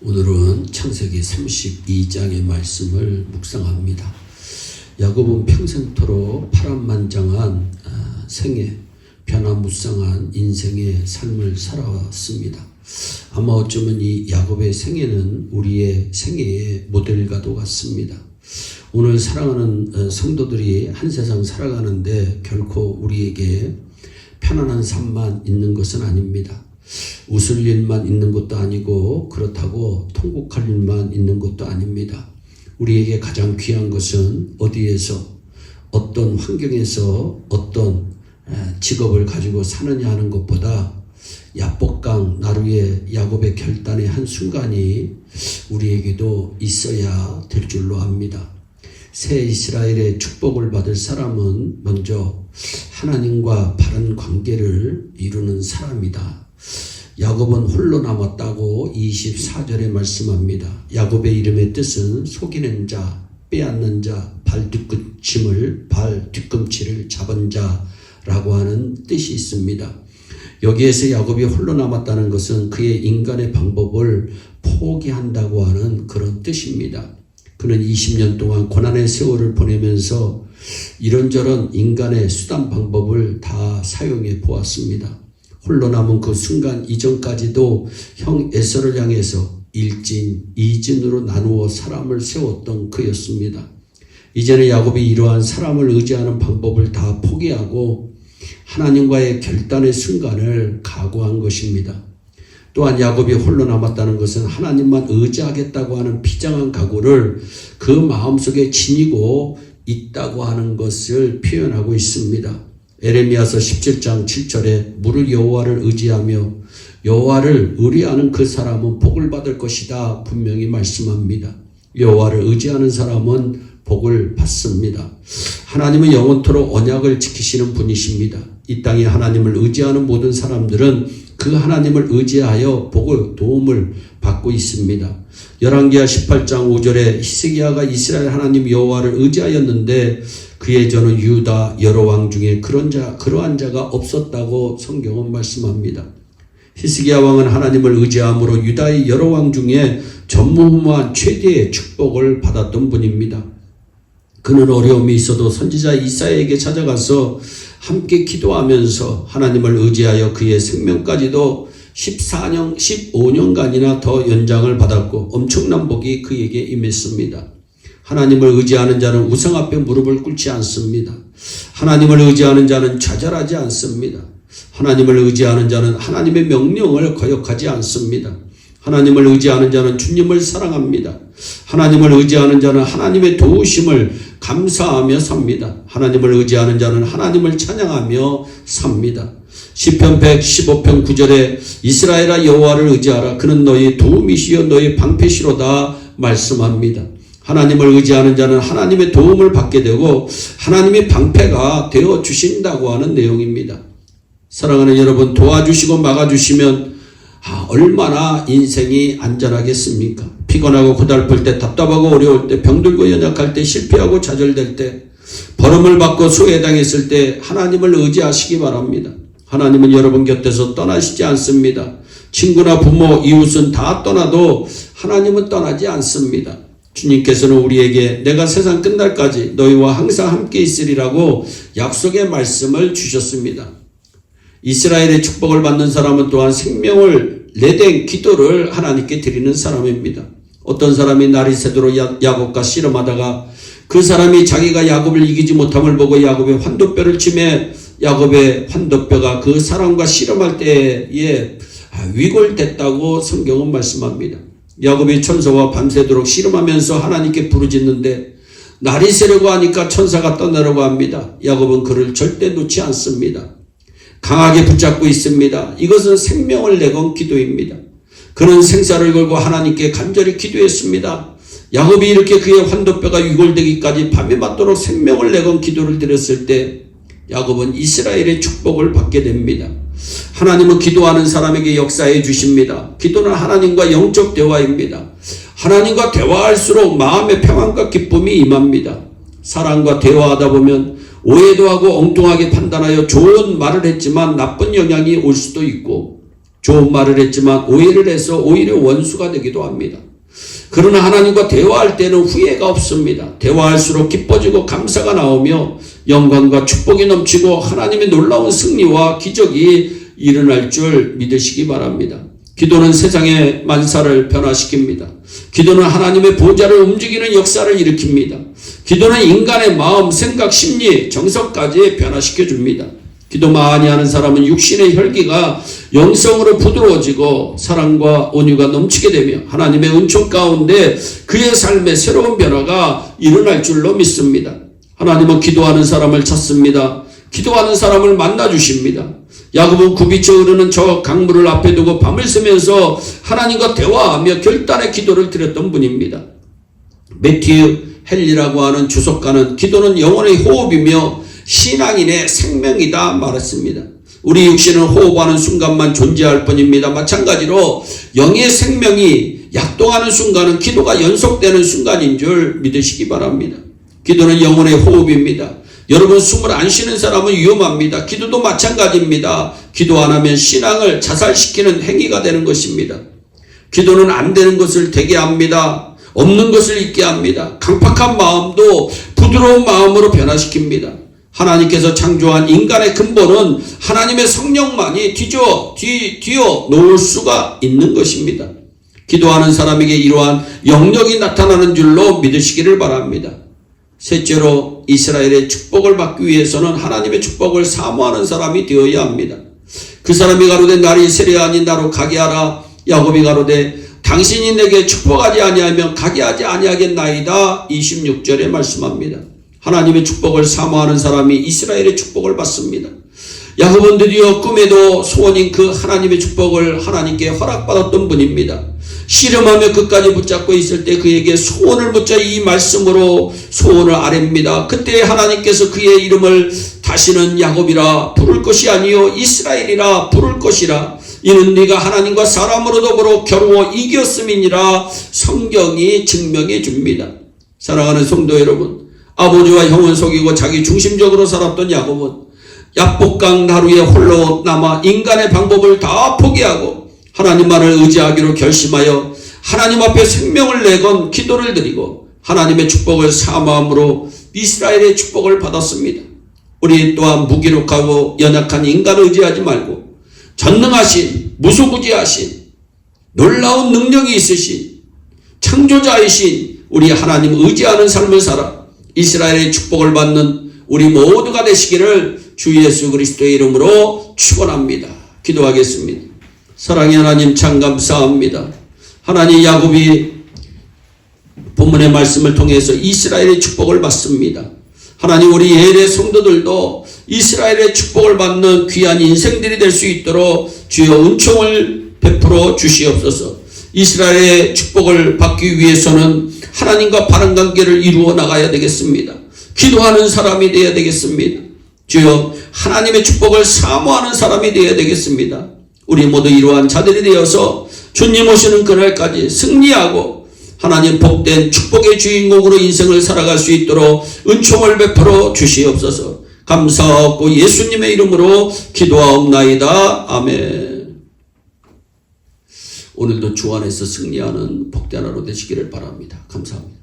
오늘은 창세기 32장의 말씀을 묵상합니다. 야곱은 평생토록 파란만장한 아, 생애, 변화무쌍한 인생의 삶을 살아왔습니다. 아마 어쩌면 이 야곱의 생애는 우리의 생애의 모델과도 같습니다. 오늘 사랑하는 어, 성도들이 한 세상 살아가는데 결코 우리에게 편안한 삶만 있는 것은 아닙니다. 웃을 일만 있는 것도 아니고 그렇다고 통곡할 일만 있는 것도 아닙니다. 우리에게 가장 귀한 것은 어디에서 어떤 환경에서 어떤 에, 직업을 가지고 사느냐 하는 것보다 야복강 나루의 야곱의 결단의 한 순간이 우리에게도 있어야 될 줄로 압니다. 새 이스라엘의 축복을 받을 사람은 먼저 하나님과 바른 관계를 이루는 사람이다. 야곱은 홀로 남았다고 24절에 말씀합니다. 야곱의 이름의 뜻은 속이는 자, 빼앗는 자, 발 뒤꿈치를 발 뒤꿈치를 잡은 자라고 하는 뜻이 있습니다. 여기에서 야곱이 홀로 남았다는 것은 그의 인간의 방법을 포기한다고 하는 그런 뜻입니다. 그는 20년 동안 고난의 세월을 보내면서 이런저런 인간의 수단 방법을 다 사용해 보았습니다. 홀로 남은 그 순간 이전까지도 형 에서를 향해서 일진, 이진으로 나누어 사람을 세웠던 그였습니다. 이제는 야곱이 이러한 사람을 의지하는 방법을 다 포기하고 하나님과의 결단의 순간을 각오한 것입니다. 또한 야곱이 홀로 남았다는 것은 하나님만 의지하겠다고 하는 비장한 각오를 그 마음속에 지니고 있다고 하는 것을 표현하고 있습니다. 에레미야서 17장 7절에 무를 여호와를 의지하며 여호와를 의뢰하는 그 사람은 복을 받을 것이다 분명히 말씀합니다. 여호와를 의지하는 사람은 복을 받습니다. 하나님은 영원토록 언약을 지키시는 분이십니다. 이 땅에 하나님을 의지하는 모든 사람들은 그 하나님을 의지하여 복을 도움을 받고 있습니다. 열왕기하 18장 5절에 히스기야가 이스라엘 하나님 여호와를 의지하였는데 그의 저는 유다 여러 왕 중에 그런 자 그러한 자가 없었다고 성경은 말씀합니다. 히스기야 왕은 하나님을 의지함으로 유다의 여러 왕 중에 전무후무한 최대의 축복을 받았던 분입니다. 그는 어려움이 있어도 선지자 이사야에게 찾아가서 함께 기도하면서 하나님을 의지하여 그의 생명까지도 14년, 15년간이나 더 연장을 받았고 엄청난 복이 그에게 임했습니다. 하나님을 의지하는 자는 우상 앞에 무릎을 꿇지 않습니다. 하나님을 의지하는 자는 좌절하지 않습니다. 하나님을 의지하는 자는 하나님의 명령을 거역하지 않습니다. 하나님을 의지하는 자는 주님을 사랑합니다. 하나님을 의지하는 자는 하나님의 도우심을 감사하며 삽니다. 하나님을 의지하는 자는 하나님을 찬양하며 삽니다. 시편 115편 9절에 이스라엘아 여호와를 의지하라 그는 너희 도움이시여 너희 방패시로다 말씀합니다. 하나님을 의지하는 자는 하나님의 도움을 받게 되고 하나님의 방패가 되어 주신다고 하는 내용입니다. 사랑하는 여러분 도와주시고 막아주시면 아, 얼마나 인생이 안전하겠습니까? 피곤하고 고달플 때 답답하고 어려울 때 병들고 연약할 때 실패하고 좌절될 때 버름을 받고 소외당했을 때 하나님을 의지하시기 바랍니다. 하나님은 여러분 곁에서 떠나시지 않습니다. 친구나 부모, 이웃은 다 떠나도 하나님은 떠나지 않습니다. 주님께서는 우리에게 내가 세상 끝날까지 너희와 항상 함께 있으리라고 약속의 말씀을 주셨습니다. 이스라엘의 축복을 받는 사람은 또한 생명을 내댄 기도를 하나님께 드리는 사람입니다. 어떤 사람이 날이 새도록 야- 야곱과 씨름하다가 그 사람이 자기가 야곱을 이기지 못함을 보고 야곱의 환도뼈를 치매 야곱의 환도뼈가 그 사람과 씨름할 때에 위골됐다고 성경은 말씀합니다. 야곱이 천사와 밤새도록 씨름하면서 하나님께 부르짖는데 날이 새려고 하니까 천사가 떠나려고 합니다. 야곱은 그를 절대 놓지 않습니다. 강하게 붙잡고 있습니다. 이것은 생명을 내건 기도입니다. 그는 생사를 걸고 하나님께 간절히 기도했습니다. 야곱이 이렇게 그의 환도뼈가 위골되기까지 밤에 맞도록 생명을 내건 기도를 드렸을 때 야곱은 이스라엘의 축복을 받게 됩니다. 하나님은 기도하는 사람에게 역사해 주십니다. 기도는 하나님과 영적 대화입니다. 하나님과 대화할수록 마음의 평안과 기쁨이 임합니다. 사랑과 대화하다 보면 오해도 하고 엉뚱하게 판단하여 좋은 말을 했지만 나쁜 영향이 올 수도 있고 좋은 말을 했지만 오해를 해서 오히려 원수가 되기도 합니다. 그러나 하나님과 대화할 때는 후회가 없습니다. 대화할수록 기뻐지고 감사가 나오며 영광과 축복이 넘치고 하나님의 놀라운 승리와 기적이 일어날 줄 믿으시기 바랍니다. 기도는 세상의 만사를 변화시킵니다. 기도는 하나님의 보좌를 움직이는 역사를 일으킵니다. 기도는 인간의 마음, 생각, 심리, 정서까지 변화시켜 줍니다. 기도 많이 하는 사람은 육신의 혈기가 영성으로 부드러워지고 사랑과 온유가 넘치게 되며 하나님의 은총 가운데 그의 삶에 새로운 변화가 일어날 줄로 믿습니다. 하나님은 기도하는 사람을 찾습니다. 기도하는 사람을 만나 주십니다. 야곱은 굽이쳐 흐르는 저 강물을 앞에 두고 밤을 새면서 하나님과 대화하며 결단의 기도를 드렸던 분입니다. 매튜 헨리라고 하는 주석가는 기도는 영혼의 호흡이며 신앙인의 생명이다 말했습니다. 우리 육신은 호흡하는 순간만 존재할 뿐입니다. 마찬가지로 영의 생명이 약동하는 순간은 기도가 연속되는 순간인 줄 믿으시기 바랍니다. 기도는 영혼의 호흡입니다. 여러분 숨을 안 쉬는 사람은 위험합니다. 기도도 마찬가지입니다. 기도 안 하면 신앙을 자살시키는 행위가 되는 것입니다. 기도는 안 되는 것을 되게 합니다. 없는 것을 있게 합니다. 강팍한 마음도 부드러운 마음으로 변화시킵니다. 하나님께서 창조한 인간의 근본은 하나님의 성령만이 뒤져, 뒤, 뒤어 놓을 수가 있는 것입니다. 기도하는 사람에게 이러한 영역이 나타나는 줄로 믿으시기를 바랍니다. 셋째로 이스라엘의 축복을 받기 위해서는 하나님의 축복을 사모하는 사람이 되어야 합니다. 그 사람이 가로되 나를 세례 아닌 나로 가게 하라. 야곱이 가로되 당신이 내게 축복하지 아니하면 가게 하지 아니하겠나이다. 26절에 말씀합니다. 하나님의 축복을 사모하는 사람이 이스라엘의 축복을 받습니다. 야곱은 드디어 꿈에도 소원인 그 하나님의 축복을 하나님께 허락받았던 분입니다. 씨름하며 끝까지 붙잡고 있을 때 그에게 소원을 묻자 이 말씀으로 소원을 아랩니다. 그때 하나님께서 그의 이름을 다시는 야곱이라 부를 것이 아니요 이스라엘이라 부를 것이라 이는 네가 하나님과 사람으로 더불어 겨루어 이겼음이니라 성경이 증명해 줍니다. 사랑하는 성도 여러분 아버지와 형은 속이고 자기 중심적으로 살았던 야곱은 야복강 나루에 홀로 남아 인간의 방법을 다 포기하고 하나님만을 의지하기로 결심하여 하나님 앞에 생명을 내건 기도를 드리고 하나님의 축복을 사모함으로 이스라엘의 축복을 받았습니다. 우리 또한 무기력하고 연약한 인간을 의지하지 말고 전능하신 무소부지하신 놀라운 능력이 있으신 창조자이신 우리 하나님 의지하는 삶을 살아 이스라엘의 축복을 받는 우리 모두가 되시기를 주 예수 그리스도의 이름으로 축원합니다. 기도하겠습니다. 사랑의 하나님 참 감사합니다. 하나님 야곱이 본문의 말씀을 통해서 이스라엘의 축복을 받습니다. 하나님 우리 예의 성도들도 이스라엘의 축복을 받는 귀한 인생들이 될 수 있도록 주여 은총을 베풀어 주시옵소서. 이스라엘의 축복을 받기 위해서는 하나님과 바른 관계를 이루어 나가야 되겠습니다. 기도하는 사람이 되어야 되겠습니다. 주여 하나님의 축복을 사모하는 사람이 되어야 되겠습니다. 우리 모두 이러한 자들이 되어서 주님 오시는 그날까지 승리하고 하나님 복된 축복의 주인공으로 인생을 살아갈 수 있도록 은총을 베풀어 주시옵소서. 감사하고 예수님의 이름으로 기도하옵나이다. 아멘. 오늘도 주 안에서 승리하는 복된 하루 되시기를 바랍니다. 감사합니다.